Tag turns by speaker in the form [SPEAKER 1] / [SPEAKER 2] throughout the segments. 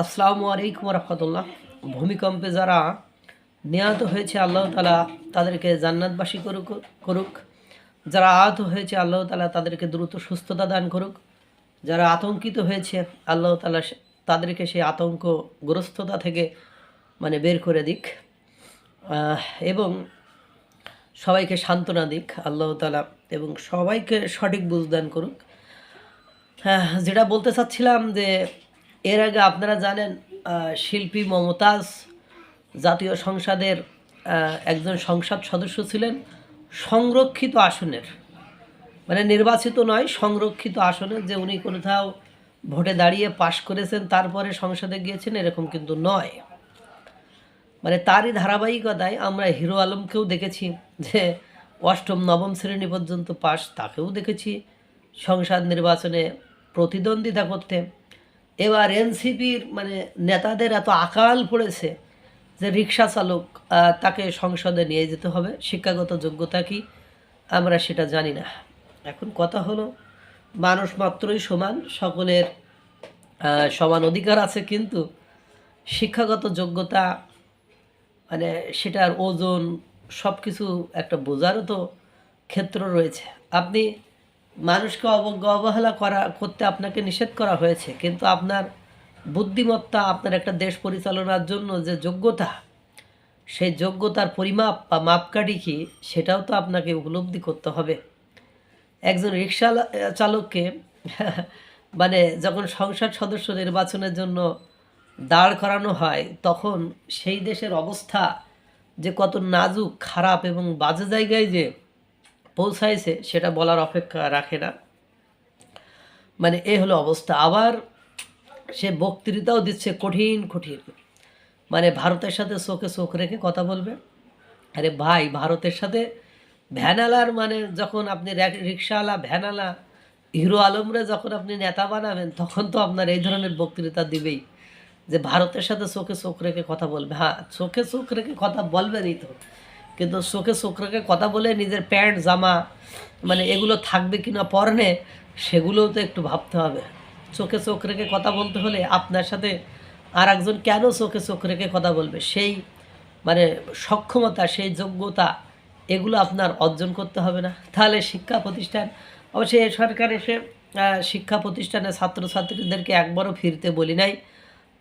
[SPEAKER 1] আসসালামু আলাইকুম রহমতুল্লাহ ভূমিকম্পে যারা নিহত হয়েছে, আল্লাহ তালা তাদেরকে জান্নাতবাসী করুক করুক। যারা আহত হয়েছে, আল্লাহ তালা তাদেরকে দ্রুত সুস্থতা দান করুক। যারা আতঙ্কিত হয়েছে, আল্লাহ তালা তাদেরকে সেই আতঙ্কগ্রস্ততা থেকে মানে বের করে দিক। এবং সবাইকে সান্ত্বনা দিক, আল্লাহ তালা এবং সবাইকে সঠিক বুঝদান করুক। হ্যাঁ যেটা বলতে চাচ্ছিলাম যে এর আগে আপনারা জানেন শিল্পী মমতাজ জাতীয় সংসদের একজন সংসদ সদস্য ছিলেন, সংরক্ষিত আসনের। মানে নির্বাচিত নয়, সংরক্ষিত আসনের যে উনি কোথাও ভোটে দাঁড়িয়ে পাশ করেছেন, তারপরে সংসদে গিয়েছেন, এরকম কিন্তু নয়। মানে তারই ধারাবাহিকতায় আমরা হিরো আলমকেও দেখেছি যে অষ্টম, নবম শ্রেণি পর্যন্ত পাস তাকেও দেখেছি। সংসদ নির্বাচনে প্রতিদ্বন্দ্বিতা করতে। এবার এনসিপির মানে নেতাদের এত আকাল পড়েছে যে রিক্সা চালক তাকে সংসদে নিয়ে যেতে হবে। শিক্ষাগত যোগ্যতা কি? আমরা সেটা জানি না। এখন কথা হলো, মানুষ মাত্রই সমান, সকলের সমান অধিকার আছে, কিন্তু শিক্ষাগত যোগ্যতা মানে সেটার ওজন সব কিছু একটা বোঝারও তো ক্ষেত্র রয়েছে। আপনি মানুষকে অবজ্ঞ, অবহেলা করা, করতে আপনাকে নিষেধ করা হয়েছে। কিন্তু আপনার বুদ্ধিমত্তা, আপনার একটা দেশ পরিচালনার জন্য যে যোগ্যতা, সেই যোগ্যতার পরিমাপ বা মাপকাঠি কি, সেটাও তো আপনাকে উপলব্ধি করতে হবে। একজন রিক্সা চালককে মানে যখন সংসদ সদস্য নির্বাচনের জন্য দাঁড় করানো হয়, তখন সেই দেশের অবস্থা যে কত নাজুক, খারাপ এবং বাজে জায়গায় যে পৌঁছাইছে, সেটা বলার অপেক্ষা রাখে না। মানে এ হলো অবস্থা। আবার সে বক্তৃতাও দিচ্ছে কঠিন কঠিন। মানে ভারতের সাথে চোখে চোখ রেখে কথা বলবে। আরে ভাই, ভারতের সাথে ভ্যানালার মানে যখন আপনি রিক্সাওয়ালা, ভ্যানালা, হিরো আলমরে যখন আপনি নেতা বানাবেন, তখন তো আপনার এই ধরনের বক্তৃতা দিবেই। যে ভারতের সাথে চোখে চোখ রেখে কথা বলবে। হ্যাঁ চোখে চোখ রেখে কথা বলবেনই তো। কিন্তু চোখে রেখে কথা বলে নিজের প্যান্ট, জামা মানে এগুলো থাকবে কি না পরনে, সেগুলোও তো একটু ভাবতে হবে। চোখে চোখ রেখে কথা বলতে হলে আপনার সাথে আর একজন কেন চোখে চোখ রেখে কথা বলবে? সেই মানে সক্ষমতা, সেই যোগ্যতা, এগুলো আপনার অর্জন করতে হবে না। তাহলে শিক্ষা প্রতিষ্ঠান, অবশ্যই সরকার এসে শিক্ষা প্রতিষ্ঠানে ছাত্রছাত্রীদেরকে একবারও ফিরতে বলি নাই।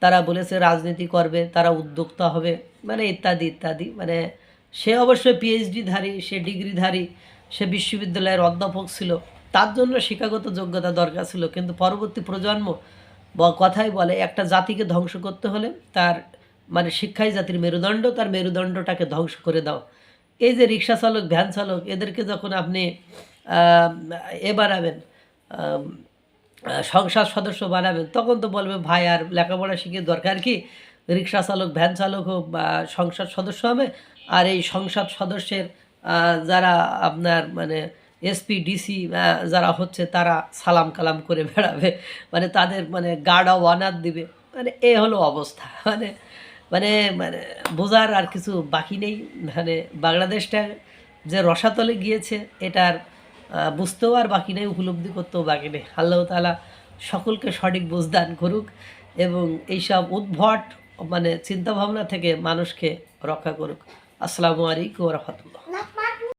[SPEAKER 1] তারা বলেছে রাজনীতি করবে, তারা উদ্যোক্তা হবে মানে ইত্যাদি ইত্যাদি মানে সে অবশ্যই পিএইচডিধারী সে ডিগ্রিধারী, সে বিশ্ববিদ্যালয়ের অধ্যাপক ছিল। তার জন্য শিক্ষাগত যোগ্যতা দরকার ছিল। কিন্তু পরবর্তী প্রজন্ম ব- কথাই বলে, একটা জাতিকে ধ্বংস করতে হলে তার মানে শিক্ষাই জাতির মেরুদণ্ড, তার মেরুদণ্ডটাকে ধ্বংস করে দাও। এই যে রিক্সা চালক, ভ্যান চালক, এদেরকে যখন আপনি এ বানাবেন সংসদ সদস্য বানাবেন, তখন তো বলবে, ভাই, আর লেখাপড়া শিখে দরকার কি? রিক্সা চালক ভ্যান চালক হোক বা সংসদ সদস্য হবে, আর এই সংসদ সদস্যের যারা আপনার মানে এসপি ডিসি যারা হচ্ছে তারা সালাম কালাম করে বেড়াবে। মানে তাদের মানে গার্ড অফ অনার দিবে। মানে এ হলো অবস্থা। মানে মানে মানে বোঝার আর কিছু বাকি নেই। মানে বাংলাদেশটা যে রসাতলে গিয়েছে, এটার বুঝতেও আর বাকি নেই, উপলব্ধি করতেও বাকি নেই। আল্লাহ তালা সকলকে সঠিক বুঝদান করুক এবং এইসব উদ্ভট মানে চিন্তাভাবনা থেকে মানুষকে রক্ষা করুক। আসসালামু আলাইকুম রহমতুল্লাহ।